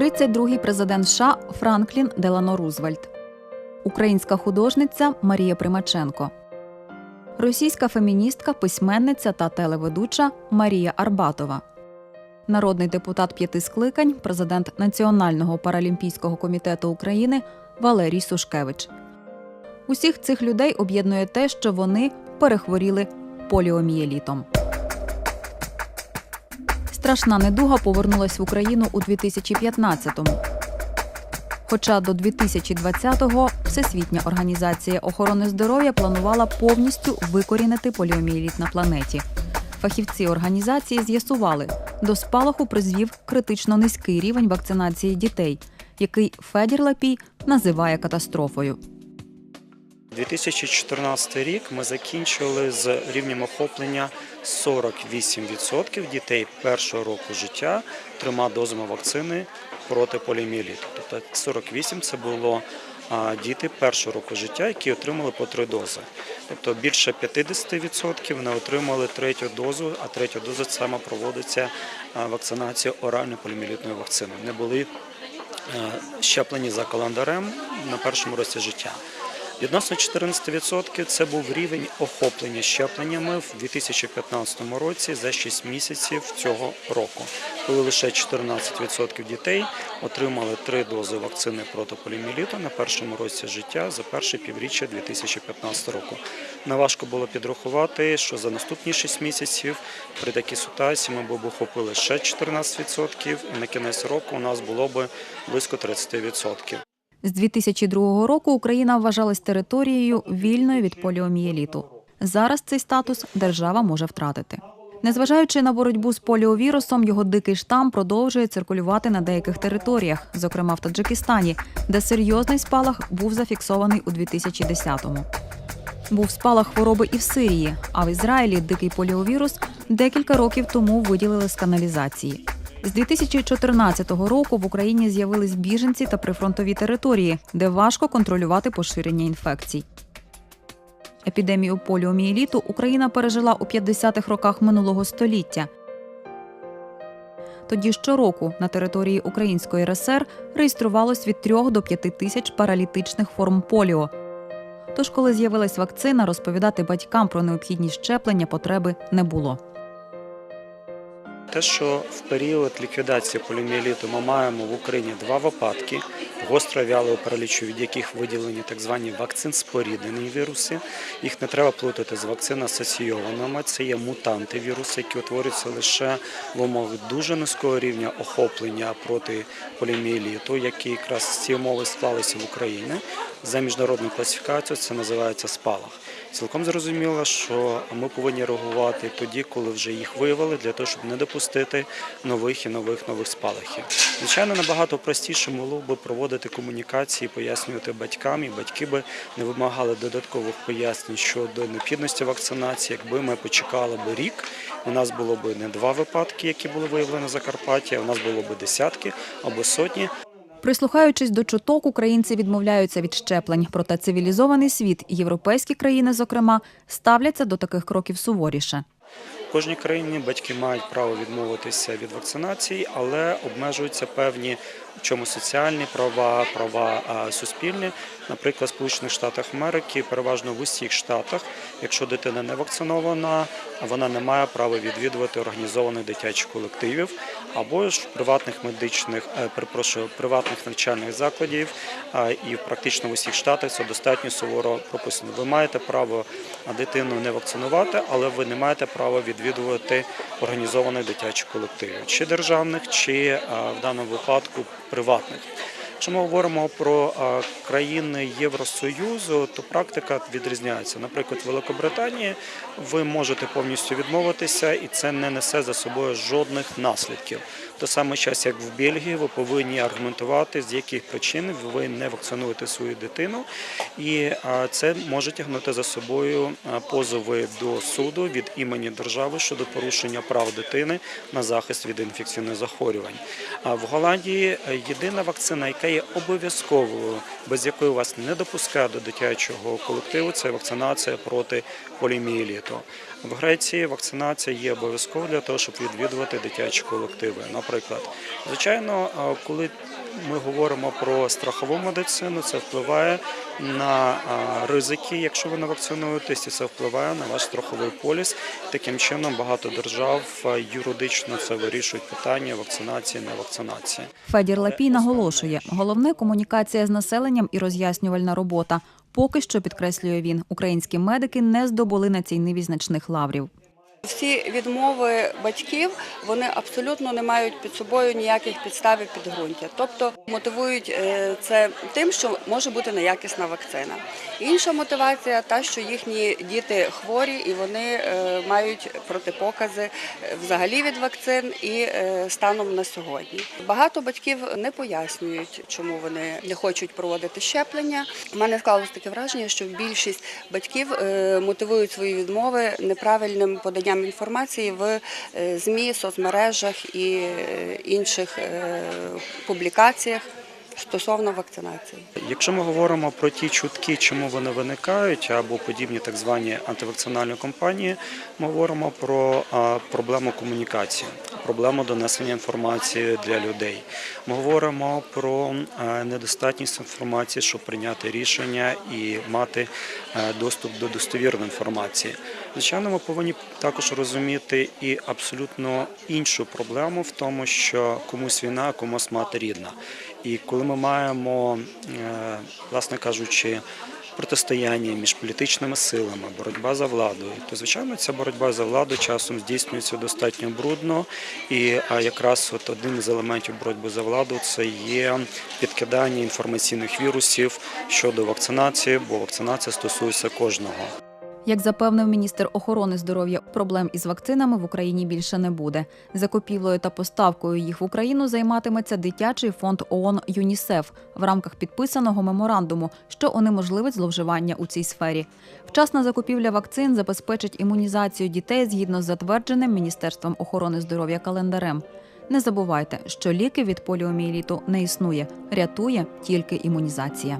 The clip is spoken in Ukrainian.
32-й президент США Франклін Делано Рузвельт, українська художниця Марія Примаченко, російська феміністка, письменниця та телеведуча Марія Арбатова, народний депутат п'яти скликань, президент Національного паралімпійського комітету України Валерій Сушкевич. Усіх цих людей об'єднує те, що вони перехворіли поліомієлітом. Страшна недуга повернулась в Україну у 2015-му. Хоча до 2020-го Всесвітня організація охорони здоров'я планувала повністю викорінити поліомієліт на планеті. Фахівці організації з'ясували, до спалаху призвів критично низький рівень вакцинації дітей, який Федір Лапій називає катастрофою. 2014 рік ми закінчили з рівнем охоплення 48% дітей першого року життя трьома дозами вакцини проти поліомієліту. Тобто 48 це було діти першого року життя, які отримали по три дози. Тобто більше 50% не отримали третю дозу, а третя доза саме проводиться вакцинація оральною поліомієлітною вакциною. Не були е, щеплені за календарем на першому році життя. Відносно 14% це був рівень охоплення щепленнями в 2015 році за 6 місяців цього року, коли лише 14% дітей отримали три дози вакцини проти поліомієліту на першому році життя за перше півріччя 2015 року. Неважко було підрахувати, що за наступні 6 місяців при такій ситуації ми б охопили ще 14%, і на кінець року у нас було б близько 30%. З 2002 року Україна вважалась територією вільною від поліомієліту. Зараз цей статус держава може втратити. Незважаючи на боротьбу з поліовірусом, його дикий штам продовжує циркулювати на деяких територіях, зокрема в Таджикистані, де серйозний спалах був зафіксований у 2010-му. Був спалах хвороби і в Сирії, а в Ізраїлі дикий поліовірус декілька років тому виділили з каналізації. З 2014 року в Україні з'явились біженці та прифронтові території, де важко контролювати поширення інфекцій. Епідемію поліомієліту Україна пережила у 50-х роках минулого століття. Тоді щороку на території Української РСР реєструвалось від 3 до 5 тисяч паралітичних форм поліо. Тож, коли з'явилась вакцина, розповідати батькам про необхідність щеплення потреби не було. Те, що в період ліквідації поліомієліту ми маємо в Україні два випадки гостро вялого паралічу, від яких виділені так звані вакцин споріднені віруси. Їх не треба плутати з вакцин асоційованими. Це є мутанти віруси, які утворюються лише в умовах дуже низького рівня охоплення проти поліомієліту, які якраз ці умови склалися в Україні. За міжнародною класифікацією це називається спалах. Цілком зрозуміло, що ми повинні реагувати тоді, коли вже їх виявили, для того, щоб не допустити нових і нових нових спалахів. Звичайно, набагато простіше було би проводити комунікації, пояснювати батькам, і батьки би не вимагали додаткових пояснень щодо необхідності вакцинації. Якби ми почекали би рік, у нас було б не два випадки, які були виявлені на Закарпатті, а у нас було б десятки або сотні. Прислухаючись до чуток, українці відмовляються від щеплень. Проте цивілізований світ, і європейські країни, зокрема, ставляться до таких кроків суворіше. В кожній країні батьки мають право відмовитися від вакцинації, але обмежуються певні в чому соціальні права, права суспільні. Наприклад, в Сполучених Штатах Америки, переважно в усіх штатах, якщо дитина не вакцинована, вона не має права відвідувати організованих дитячих колективів або ж приватних медичних, е, перепрошую, приватних навчальних закладів. І практично в усіх штатах це достатньо суворо прописано. Ви маєте право дитину не вакцинувати, але ви не маєте права відвідувати організовані дитячі колективи, чи державних, чи в даному випадку приватних. Якщо ми говоримо про а, країни Євросоюзу, то практика відрізняється. Наприклад, в Великобританії ви можете повністю відмовитися, і це не несе за собою жодних наслідків. Той самий час, як в Бельгії, ви повинні аргументувати, з яких причин ви не вакцинуєте свою дитину, і це може тягнути за собою позови до суду від імені держави щодо порушення прав дитини на захист від інфекційних захворювань. А в Голландії е, єдина вакцина, яка є обов'язковою, без якої вас не допускають до дитячого колективу, це вакцинація проти поліомієліту. В Греції вакцинація є обов'язковою для того, щоб відвідувати дитячі колективи. Наприклад, звичайно, коли ми говоримо про страхову медицину, це впливає на ризики, якщо ви не вакцинуєтесь, і це впливає на ваш страховий поліс. Таким чином, багато держав юридично це вирішують питання вакцинації, не вакцинації. Федір Лапій наголошує, головне комунікація з населенням і роз'яснювальна робота. Поки що підкреслює він, українські медики не здобули на цій ниві значних лаврів. Всі відмови батьків вони абсолютно не мають під собою ніяких підстав і підґрунтя. Тобто мотивують е, це тим, що може бути неякісна вакцина. Інша мотивація та, що їхні діти хворі і вони е, мають протипокази е, взагалі від вакцин і станом на сьогодні. Багато батьків не пояснюють, чому вони не хочуть проводити щеплення. У мене склалось таке враження, що більшість батьків мотивують свої відмови неправильним поданням інформації в е, ЗМІ, соцмережах і е, інших е, публікаціях стосовно вакцинації. Якщо ми говоримо про ті чутки, чому вони виникають, або подібні так звані антивакцинальні компанії, ми говоримо про проблему комунікації, проблему донесення інформації для людей. Ми говоримо про недостатність інформації, щоб прийняти рішення і мати е, доступ до достовірної інформації. Звичайно, ми повинні також розуміти і абсолютно іншу проблему в тому, що комусь війна, а комусь мати рідна. І коли ми маємо, е, власне кажучи, протистояння між політичними силами, боротьба за владу, то звичайно ця боротьба за владу часом здійснюється достатньо брудно. І а якраз от один з елементів боротьби за владу це є підкидання інформаційних вірусів щодо вакцинації, бо вакцинація стосується кожного. Як запевнив міністр охорони здоров'я, проблем із вакцинами в Україні більше не буде. Закупівлею та поставкою їх в Україну займатиметься дитячий фонд ООН ЮНІСЕФ в рамках підписаного меморандуму, що унеможливить зловживання у цій сфері. Вчасна закупівля вакцин забезпечить імунізацію дітей згідно з затвердженим Міністерством охорони здоров'я календарем. Не забувайте, що ліки від поліомієліту не існує, рятує тільки імунізація.